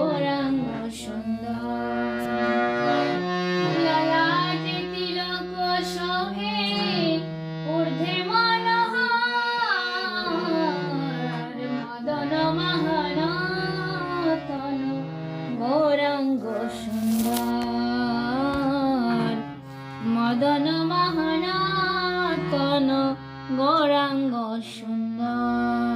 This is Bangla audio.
গৌরাঙ্গ সুন্দর। ললাটে তিলক শোভে ঊর্ধ্বে মনোহর, মদন মহানতন গৌরাঙ্গ সুন্দর। মদন মহানতন গৌরাঙ্গ সুন্দর।